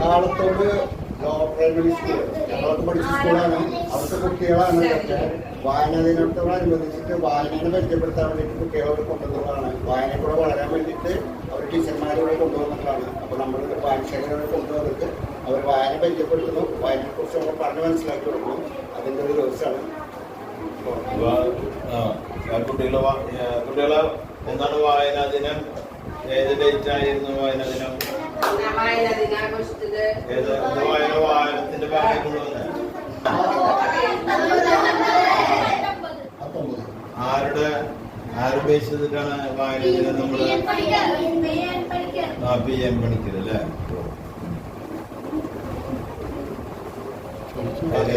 Kalathode law primary school ഞങ്ങളൊക്കെ പഠിച്ച സ്കൂളാണ്. അവിടുത്തെ കുട്ടികളാണ് ഇതൊക്കെ വായനാ ദിനത്തോടനുബന്ധിച്ചിട്ട് വായനയെ പരിചയപ്പെടുത്താൻ വേണ്ടിയിട്ട് കുട്ടികളോട് കൊണ്ടുവന്നതാണ്. വായന കൂടെ വളരാൻ വേണ്ടിയിട്ട് അവർ ടീച്ചർമാരോട് കൊണ്ടുവന്നതാണ്. അപ്പോൾ നമ്മൾ വായനശാലകളെ കൊണ്ടുവന്നിട്ട് അവർ വായന പരിചയപ്പെടുത്തുന്നു. വായനയെക്കുറിച്ച് നമ്മൾ പറഞ്ഞ് മനസ്സിലാക്കി കൊടുക്കുന്നു. അതിന്റെ ഒരു ദിവസമാണ്. കുട്ടികളെ കുട്ടികളെ എന്താണ് വായനാ ദിനം ഏത് ഡേറ്റ് ആയിരുന്നു വായനാ ദിനം വായനത്തിന്റെ ഭാഗം പത്തൊമ്പത് ആരുടെ ആരുപേക്ഷിച്ചിട്ടാണ് വായന ദിനം നമ്മൾ ആ പി എം പണിക്കർ അല്ലേ? അതെ,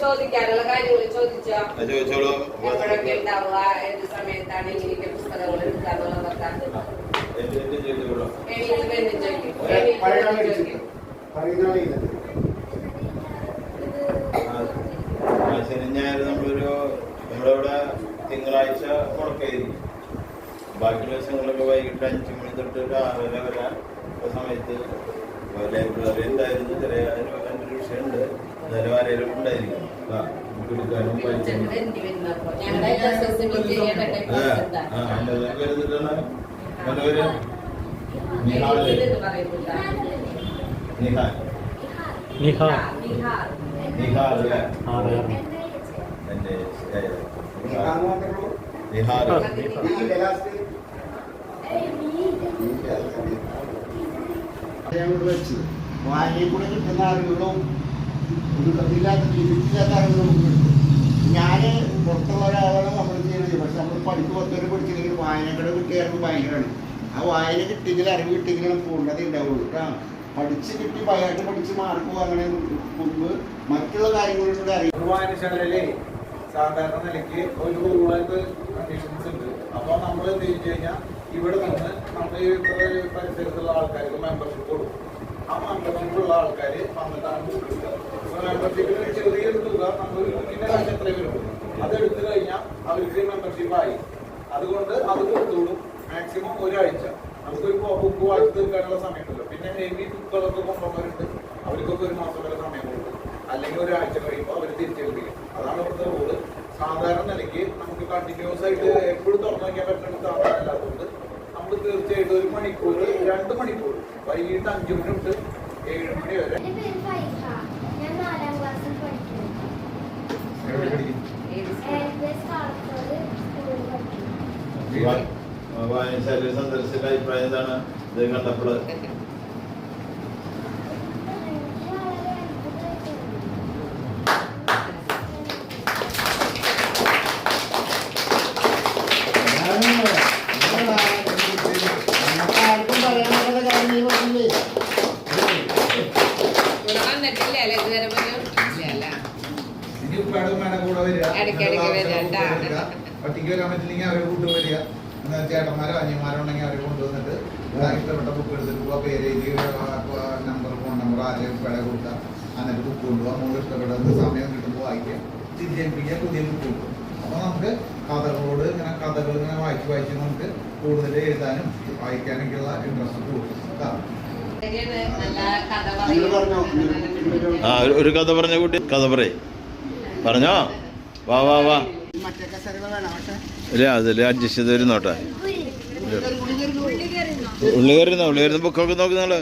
ചോദിക്കാനുള്ള കാര്യങ്ങൾ ചോദിച്ചോ? എപ്പോഴൊക്കെ ഉണ്ടാവുക ഏത് സമയത്താണ് ഇങ്ങനെയൊക്കെ പുസ്തകങ്ങൾ ഇരുന്നിട്ട്. ആ, ശനി ഞായർ നമ്മളൊരു നമ്മളിവിടെ തിങ്കളാഴ്ച മുടക്കായിരുന്നു. ബാക്കി ദിവസങ്ങളൊക്കെ വൈകിട്ട് അഞ്ച് മണി തൊട്ട് ഒരു ആറര വരെ സമയത്ത് ലൈബ്രറി അതിന്റെ നിലവാരയിലും ഉണ്ടായിരിക്കും. എടുക്കാനും നിഹാർ വെച്ച്. കിട്ടുന്ന അറിവുകളും ഒരു ജീവിതത്തില്ലാത്ത അറിവുകൾ നമുക്ക് ഞാൻ പുറത്തുള്ള ഒരാളാണ് നമ്മൾ ചെയ്യുന്നത് പക്ഷെ നമ്മൾ പഠിപ്പ് പത്തൊരു പഠിച്ചില്ലെങ്കിൽ വായനയുടെ കിട്ടിയായിരുന്നു ഭയങ്കരമാണ് ആ വായന കിട്ടിയെങ്കിൽ അറിവ് കിട്ടിയെങ്കിലും പൂർണത ഉണ്ടാവുള്ളൂ കേട്ടോ. പഠിച്ച് കിട്ടി ഭയമായിട്ട് പഠിച്ച് മാർക്ക് വാങ്ങണേ മുമ്പ് മറ്റുള്ള കാര്യങ്ങളിലൂടെ അറിയാം. വായനശാലയിലെ സാധാരണ നിലയ്ക്ക് ഒരു റൂളായിട്ട് കണ്ടീഷൻസ് ഉണ്ട്. അപ്പോൾ നമ്മൾ എന്ത് ചെയ്തു കഴിഞ്ഞാൽ ഇവിടെ നിന്ന് നമ്മൾ പരിസരത്തുള്ള ആൾക്കാർക്ക് മെമ്പർഷിപ്പ് കൊടുക്കും. ആ മെമ്പർഷിപ്പുള്ള ആൾക്കാർ വന്നിട്ടാണ് ബുക്ക് എടുക്കുക മെമ്പർഷിപ്പിന് ചെറിയൊരു തുക നമ്മൾ ഇതിന്റെ കാശ് എത്രയും വരും അത് കഴിഞ്ഞാൽ അവർക്ക് മെമ്പർഷിപ്പ് ആയി അതുകൊണ്ട് അത് കൊടുത്തോളും മാക്സിമം ഒരാഴ്ച നമുക്കൊരു ബുക്ക് വായിച്ചു തീർക്കാനുള്ള സമയമുണ്ടല്ലോ പിന്നെ ഹെവി ബുക്കുകളൊക്കെ കൊണ്ടുവന്നവരുണ്ട് അവർക്കൊക്കെ ഒരു മാസം വരെ സമയം കൊടുക്കും അല്ലെങ്കിൽ ഒരാഴ്ച കഴിയുമ്പോൾ അവർ തിരിച്ചെടുക്കുക അതാണ് ഇവിടുത്തെ റൂൾ സാധാരണ നിലയ്ക്ക് നമുക്ക് കണ്ടിന്യൂസ് ആയിട്ട് എപ്പോഴും തുറന്നു വയ്ക്കാൻ പറ്റുന്ന സാധനം അല്ലാത്തതുകൊണ്ട് നമുക്ക് തീർച്ചയായിട്ടും ഒരു മണിക്കൂർ രണ്ട് മണിക്കൂർ വൈകിട്ട് അഞ്ചു മണി തൊട്ട് ഏഴ് മണി വരെ എന്റെ പേര് ഫൈസ. ഞാൻ നാലാം ക്ലാസ്സിൽ പഠിക്കുന്നു. എവിടെ പഠിക്കും? ഏത് സ്കൂൾ? ALPS കാളത്തോട് സ്കൂളിൽ പഠിക്കുന്നു. വായനശാല സന്ദർശിച്ച അഭിപ്രായം എന്താണ് ഇത് കണ്ടപ്പോൾ ഒറ്റയ്ക്ക് വരാൻ പറ്റില്ലെങ്കിൽ അവരെ കൂട്ട് വരിക. എന്നാ ചേട്ടന്മാരോ അനിയന്മാരോ ഉണ്ടെങ്കിൽ അവരെ കൊണ്ടുവന്നിട്ട് ഇഷ്ടപ്പെട്ട ബുക്ക് എടുത്തിട്ട് പോവാ. പേര് എഴുതി നമ്പർ ഫോൺ നമ്പർ ആരെയും പേടെ കൊടുക്കുക എന്നിട്ട് ബുക്ക് കൊണ്ടുപോകാം നമുക്ക് ഇഷ്ടപ്പെട്ടത് സമയം കിട്ടുമ്പോൾ വായിക്കാം. തിരിച്ചേൽപ്പിക്കുക പുതിയ ബുക്ക് കൊടുക്കും അപ്പോൾ നമുക്ക് കഥകളോട് ഇങ്ങനെ കഥകൾ ഇങ്ങനെ വായിച്ച് വായിച്ച് നമുക്ക് കൂടുതൽ എഴുതാനും വായിക്കാനൊക്കെയുള്ള ഇൻട്രസ്റ്റ് കൂടും. ആ ഒരു- ഒരു കഥ പറഞ്ഞ കുട്ടി. കഥ പറയേ. പറഞ്ഞോ? വാ വാ വാ. ഇല്ല അതിൽ അഡ്ജസ്റ്റ് ചെയ്ത് വരുന്നോട്ടെ. ഉള്ളി കയറുന്ന ഉള്ളി കയറുന്ന ബുക്കൊക്കെ നോക്കി ടീച്ചറാ?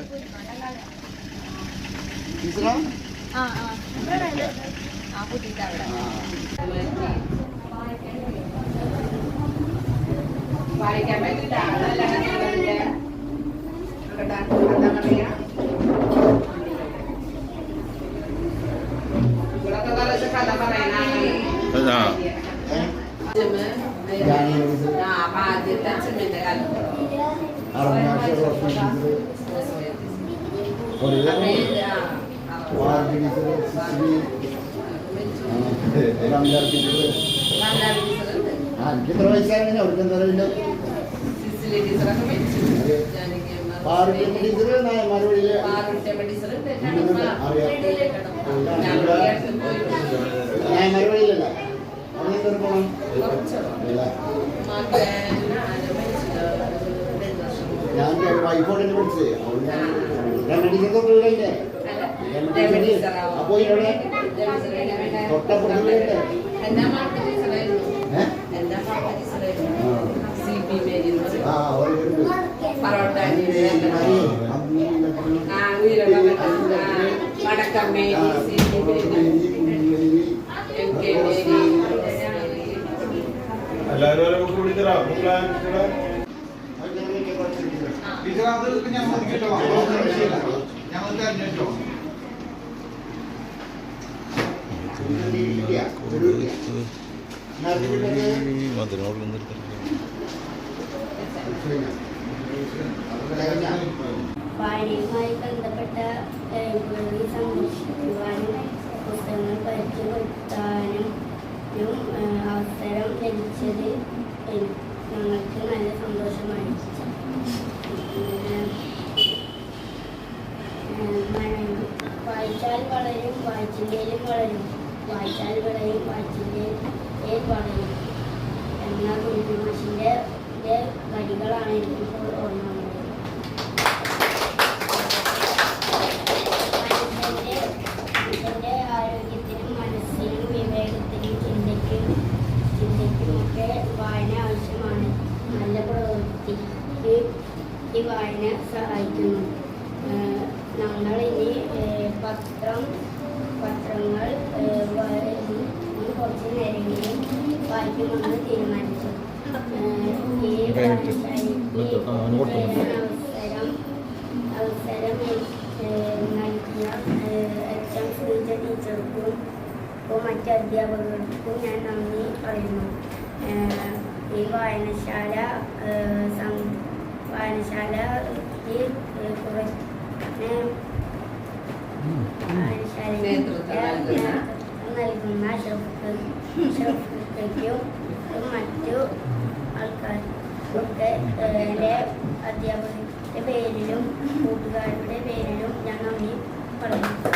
വായിക്കാൻ പറ്റില്ല അറുപതാം ടീച്ചർ എനിക്ക് എത്ര വയസ്സായിരുന്നു അവർക്ക് എന്താ അറിയില്ല പാർട്ടി ടീച്ചർ നായന്മാർ വഴിയിൽ നായന്മാർ വഴിയിലല്ല എത്ര പോണം കുറച്ച്. ഇല്ല. മകൻ ആര് മരിച്ചത്? രണ്ട് വർഷം മുമ്പ്. വൈഫോടെ പഠിച്ചത് ഞാൻ രണ്ടടിക്കത്തെ വീടല്ലേ. അപ്പൊ ഇവിടെ. തൊട്ടപ്പുറത്ത് വീടല്ലേ. ആ. ഒരു പറവട്ട അമ്മേ, ടീച്ചർ. ടീച്ചർ അത് ഞാൻ ഒതുക്കിയിട്ടോളാം ഞങ്ങൾക്ക് അന്വേഷിച്ചോ ഞങ്ങൾ വായനയുമായി ബന്ധപ്പെട്ട ലൈബ്രറി സംരക്ഷിക്കുവാനും പുസ്തകങ്ങൾ പരിചയപ്പെടുത്താനും അവസരം ലഭിച്ചത് എൻ- ഞങ്ങൾക്ക് നല്ല സന്തോഷമായി. വായിച്ചാൽ വളരും വായിച്ചില്ലേലും വളരും. വായിച്ചാൽ വിളയും വായിച്ചില്ലേ വളരും. എന്ന കുഞ്ഞുമാഷിന്റെ വരികളാണ് എനിക്കിപ്പോൾ വായന സഹായിക്കുന്നു. നമ്മൾ ഇനി പത്രം പത്രങ്ങൾ കുറച്ച് നേരമെങ്കിലും വായിക്കുമെന്ന് തീരുമാനിച്ചു. ഈ അവസരം അവസരം നൽകിയ എച്ച് എം ശ്രീജ ടീച്ചർക്കും മറ്റ് അധ്യാപകർക്കും ഞാൻ നന്ദി പറയുന്നു. ഈ വായനശാല ഏഹ് സം- വായനശാലയ്ക്ക് ഏഹ് കുറേ ഏഹ് വായനശാലയ്ക്ക് നേതൃത്വം നൽകുന്ന നേതൃത്വം നൽകുന്ന ഷെഫ് ഷെഫിക്കും മറ്റു ആൾക്കാർക്കൊക്കെ ഏഹ് എൻ്റെ അധ്യാപകരുടെ പേരിലും കൂട്ടുകാരുടെ പേരിലും ഞാൻ നന്ദി പറയുന്നു